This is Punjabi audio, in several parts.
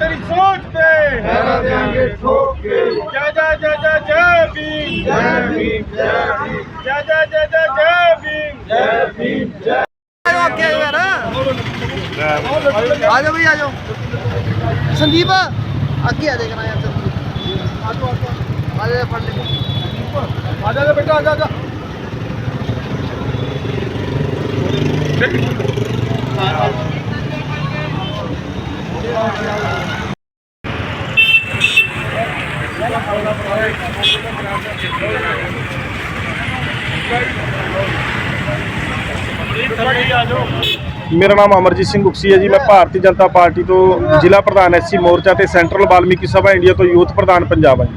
ਤੇਰੀ ਸੋਚ ਤੇ। ਪਹਿਰਾ ਦੇਾਂਗੇ ਠੋਕ। ਕੇ ਜੈ ਜੈ ਜੈ ਜੈ ਜੈ ਭੀਮ। ਜੈ ਭੀਮ ਜੈ ਭੀਮ। ਜੈ ਜੈ ਜੈ ਜੈ ਜੈ ਭੀਮ। ਜੈ ਭੀਮ ਯਾਰ ਆ ਜਾਓ ਬਈ ਆ ਜਾਓ ਸੰਦੀਪ ਅੱਗੇ ਆ ਦੇਖਣਾ ਯਾਰ ਸੰਦੀਪ। ਫੜ ਲੈ। ਆ ਜਾ ਬੇਟਾ ਆ ਜਾ ਆ ਜਾ ਮੇਰਾ ਨਾਮ ਅਮਰਜੀਤ ਸਿੰਘ ਉਕਸੀ ਹੈ ਜੀ। ਮੈਂ ਭਾਰਤੀ ਜਨਤਾ ਪਾਰਟੀ ਤੋਂ ਜ਼ਿਲ੍ਹਾ ਪ੍ਰਧਾਨ ਐਸਸੀ ਮੋਰਚਾ ਤੇ ਸੈਂਟਰਲ ਵਾਲਮੀਕੀ ਸਭਾ ਇੰਡੀਆ ਤੋਂ ਯੂਥ ਪ੍ਰਧਾਨ ਪੰਜਾਬ ਹਾਂ ਜੀ।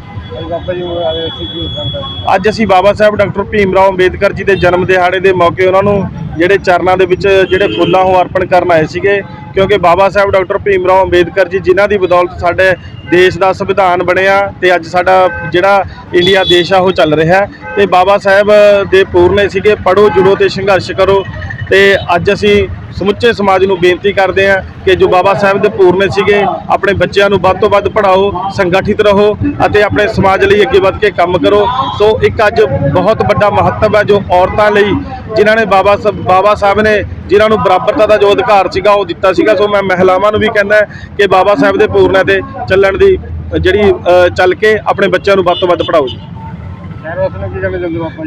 ਅੱਜ ਅਸੀਂ ਬਾਬਾ ਸਾਹਿਬ ਡਾਕਟਰ ਭੀਮ ਰਾਓ ਅੰਬੇਦਕਰ ਜੀ ਦੇ ਜਨਮ ਦਿਹਾੜੇ ਦੇ ਮੌਕੇ ਉਹਨਾਂ ਨੂੰ ਜਿਹੜੇ ਚਰਨਾਂ ਦੇ ਵਿੱਚ ਜਿਹੜੇ ਫੁੱਲਾਂ ਉਹ ਅਰਪਣ ਕਰਨ ਆਏ ਸੀਗੇ। ਕਿਉਂਕਿ ਬਾਬਾ ਸਾਹਿਬ ਡਾਕਟਰ ਭੀਮ ਰਾਓ ਅੰਬੇਦਕਰ ਜੀ, ਜਿਨ੍ਹਾਂ ਦੀ ਬਦੌਲਤ ਸਾਡੇ ਦੇਸ਼ ਦਾ ਸੰਵਿਧਾਨ ਬਣਿਆ ਤੇ ਅੱਜ ਸਾਡਾ ਜਿਹੜਾ ਇੰਡੀਆ ਦੇਸ਼ ਆ, ਉਹ ਚੱਲ ਰਿਹਾ ਹੈ। ਤੇ ਬਾਬਾ ਸਾਹਿਬ ਦੇ ਪੂਰਨੇ ਸੀਗੇ ਪੜੋ ਜੁੜੋ ਤੇ ਸੰਘਰਸ਼ ਕਰੋ। ਤੇ ਅੱਜ ਅਸੀਂ ਸਮੁੱਚੇ ਸਮਾਜ ਨੂੰ ਬੇਨਤੀ ਕਰਦੇ ਹਾਂ ਕਿ ਜੋ ਬਾਬਾ ਸਾਹਿਬ ਦੇ ਪੂਰਨੇ ਸੀਗੇ, ਆਪਣੇ ਬੱਚਿਆਂ ਨੂੰ ਵੱਧ ਤੋਂ ਵੱਧ ਪੜ੍ਹਾਓ, ਸੰਗਠਿਤ ਰਹੋ ਅਤੇ ਆਪਣੇ ਸਮਾਜ ਲਈ ਅੱਗੇ ਵੱਧ ਕੇ ਕੰਮ ਕਰੋ। ਸੋ ਇੱਕ ਅੱਜ ਬਹੁਤ ਵੱਡਾ ਮਹੱਤਵ ਹੈ ਜੋ ਔਰਤਾਂ ਲਈ, ਜਿਨ੍ਹਾਂ ਨੇ ਬਾਬਾ ਸਾਹਿਬ ਬਾਬਾ ਸਾਹਿਬ ਨੇ ਜਿਨ੍ਹਾਂ ਨੂੰ ਬਰਾਬਰਤਾ ਦਾ ਜੋ ਅਧਿਕਾਰ ਸੀਗਾ ਉਹ ਦਿੱਤਾ ਸੀਗਾ। ਸੋ ਮੈਂ ਮਹਿਲਾਵਾਂ ਨੂੰ ਵੀ ਕਹਿੰਦਾ ਕਿ ਬਾਬਾ ਸਾਹਿਬ ਦੇ ਪੂਰਨੇ ਤੇ ਚੱਲਣ ਦੀ ਜਿਹੜੀ ਚੱਲ ਕੇ ਆਪਣੇ ਬੱਚਿਆਂ ਨੂੰ ਵੱਧ ਤੋਂ ਵੱਧ ਪੜ੍ਹਾਓ ਜੀ।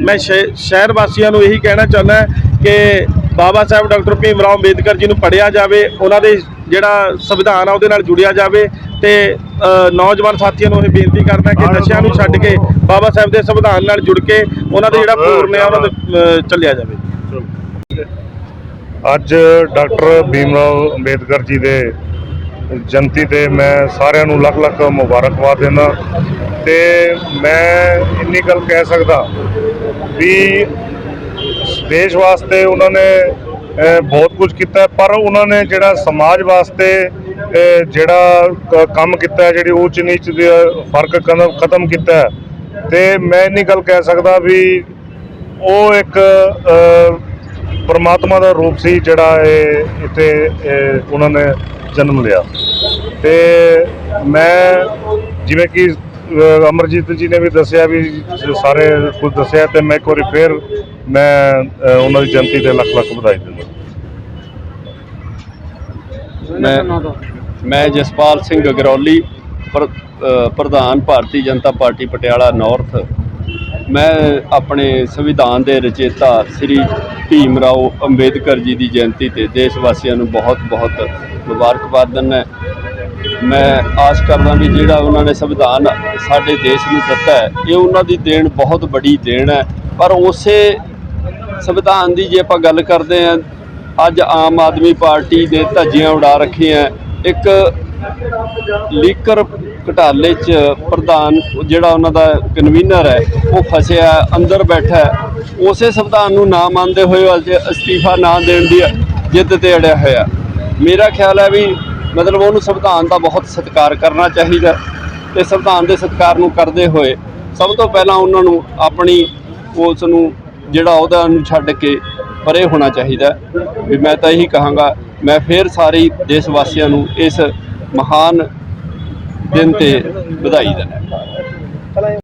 ਮੈਂ ਸ਼ਹਿ- ਸ਼ਹਿਰ ਵਾਸੀਆਂ ਨੂੰ ਇਹੀ ਕਹਿਣਾ ਚਾਹੁੰਦਾ ਕਿ ਬਾਬਾ ਸਾਹਿਬ ਡਾਕਟਰ ਭੀਮ ਰਾਓ ਅੰਬੇਦਕਰ ਜੀ ਨੂੰ ਪੜ੍ਹਿਆ ਜਾਵੇ ਉਹਨਾਂ ਦੇ ਜਿਹੜਾ ਸੰਵਿਧਾਨ ਆ ਉਹਦੇ ਨਾਲ ਜੁੜਿਆ ਜਾਵੇ ਤੇ ਨੌਜਵਾਨ ਸਾਥੀਆਂ ਨੂੰ ਇਹ ਬੇਨਤੀ ਕਰਦਾ ਕਿ ਨਸ਼ਿਆਂ ਨੂੰ ਛੱਡ ਕੇ ਬਾਬਾ ਸਾਹਿਬ ਦੇ ਸੰਵਿਧਾਨ ਨਾਲ ਜੁੜ ਕੇ ਉਹਨਾਂ ਦੇ ਜਿਹੜਾ ਪੂਰਨ ਆ ਉਹਨਾਂ ਦੇ ਚੱਲਿਆ ਜਾਵੇ। ਅੱਜ ਡਾਕਟਰ ਭੀਮਰਾਓ ਅੰਬੇਦਕਰ ਜੀ ਦੇ ਜਨਤੀ ਤੇ ਮੈਂ ਸਾਰਿਆਂ ਨੂੰ ਲੱਖ ਲੱਖ ਮੁਬਾਰਕਬਾਦ ਦਿੰਦਾ ਤੇ ਮੈਂ ਇੰਨੀ ਗੱਲ ਕਹਿ ਸਕਦਾ ਵੀ ਦੇਸ਼ ਵਾਸਤੇ ਉਹਨਾਂ ਨੇ ਬਹੁਤ ਕੁਝ ਕੀਤਾ ਪਰ ਉਹਨਾਂ ਨੇ ਜਿਹੜਾ ਸਮਾਜ ਵਾਸਤੇ ਜਿਹੜਾ ਕੰਮ ਕੀਤਾ ਜਿਹੜੀ ਉੱਚ ਨੀਚ ਦੇ ਫ਼ਰਕ ਕਦਮ ਖਤਮ ਕੀਤਾ ਹੈ, ਤੇ ਮੈਂ ਇੰਨੀ ਗੱਲ ਕਹਿ ਸਕਦਾ ਵੀ ਉਹ ਇੱਕ ਪਰਮਾਤਮਾ ਦਾ ਰੂਪ ਸੀ ਜਿਹੜਾ ਇਹ ਇੱਥੇ ਉਹਨਾਂ ਨੇ ਜਨਮ ਲਿਆ। ਤੇ ਮੈਂ ਜਿਵੇਂ ਕਿ ਅਮਰਜੀਤ ਜੀ ਨੇ ਵੀ ਦੱਸਿਆ ਵੀ ਸਾਰੇ ਕੁਝ ਦੱਸਿਆ ਤੇ ਮੈਂ ਇੱਕ ਵਾਰੀ ਫੇਰ ਮੈਂ ਉਹਨਾਂ ਦੀ ਜਨਤੀ ਤੇ ਲੱਖ ਲੱਖ ਵਧਾਈ ਦਿੰਦਾ। ਮੈਂ ਮੈਂ ਜਸਪਾਲ ਸਿੰਘ ਗਗਰੌਲੀ ਪ੍ਰ- ਪ੍ਰਧਾਨ ਭਾਰਤੀ ਜਨਤਾ ਪਾਰਟੀ ਪਟਿਆਲਾ ਨਾਰਥ ਮੈਂ ਆਪਣੇ ਸੰਵਿਧਾਨ ਦੇ ਰਚੇਤਾ ਸ੍ਰੀ ਭੀਮ ਰਾਓ ਅੰਬੇਦਕਰ ਜੀ ਦੀ ਜਯੰਤੀ ਤੇ ਦੇਸ਼ ਵਾਸੀਆਂ ਨੂੰ ਬਹੁਤ-ਬਹੁਤ ਮੁਬਾਰਕਬਾਦ ਦਿੰਦਾ ਮੈਂ ਆਸ ਕਰਦਾ ਵੀ ਜਿਹੜਾ ਉਹਨਾਂ ਨੇ ਸੰਵਿਧਾਨ ਸਾਡੇ ਦੇਸ਼ ਨੂੰ ਦਿੱਤਾ ਹੈ, ਇਹ ਉਹਨਾਂ ਦੀ ਦੇਣ ਬਹੁਤ ਵੱਡੀ ਦੇਣ ਹੈ। ਪਰ ਉਸੇ ਸੰਵਿਧਾਨ ਦੀ ਜੇ ਆਪਾਂ ਗੱਲ ਕਰਦੇ ਹਾਂ, ਅੱਜ ਆਮ ਆਦਮੀ ਪਾਰਟੀ ਦੇ ਧੱਜੀਆਂ ਉਡਾ ਰੱਖੀਆਂ। ਇੱਕ ਲੀਕਰ ਘਟਾਲੇ 'ਚ ਪ੍ਰਧਾਨ ਜਿਹੜਾ ਉਹਨਾਂ ਦਾ ਕਨਵੀਨਰ ਹੈ, ਉਹ ਫਸਿਆ, ਅੰਦਰ ਬੈਠਾ ਉਸੇ ਸੰਵਿਧਾਨ ਨੂੰ ਨਾ ਮੰਨਦੇ ਹੋਏ ਅੱਜ ਅਸਤੀਫਾ ਨਾ ਦੇਣ ਦੀ ਜਿੱਦ ਤੇ ਅੜਿਆ ਹੋਇਆ ਮੇਰਾ ਖਿਆਲ ਹੈ ਵੀ ਮਤਲਬ ਉਹਨੂੰ ਸੰਵਿਧਾਨ ਦਾ ਬਹੁਤ ਸਤਿਕਾਰ ਕਰਨਾ ਚਾਹੀਦਾ ਤੇ ਸੰਵਿਧਾਨ ਦੇ ਸਤਿਕਾਰ ਨੂੰ ਕਰਦੇ ਹੋਏ ਸਭ ਤੋਂ ਪਹਿਲਾਂ ਉਹਨਾਂ ਨੂੰ ਆਪਣੀ ਉਸ ਨੂੰ ਜਿਹੜਾ ਉਹਦਾ ਨੂੰ ਛੱਡ ਕੇ ਪਰੇ ਹੋਣਾ ਚਾਹੀਦਾ ਵੀ ਮੈਂ ਤਾਂ ਇਹੀ ਕਹਾਂਗਾ, ਮੈਂ ਫੇਰ ਸਾਰੇ ਦੇਸ਼ ਵਾਸੀਆਂ ਨੂੰ ਇਸ ਮਹਾਨ ਦਿਨ ਤੇ ਵਧਾਈ ਦਿੰਦਾ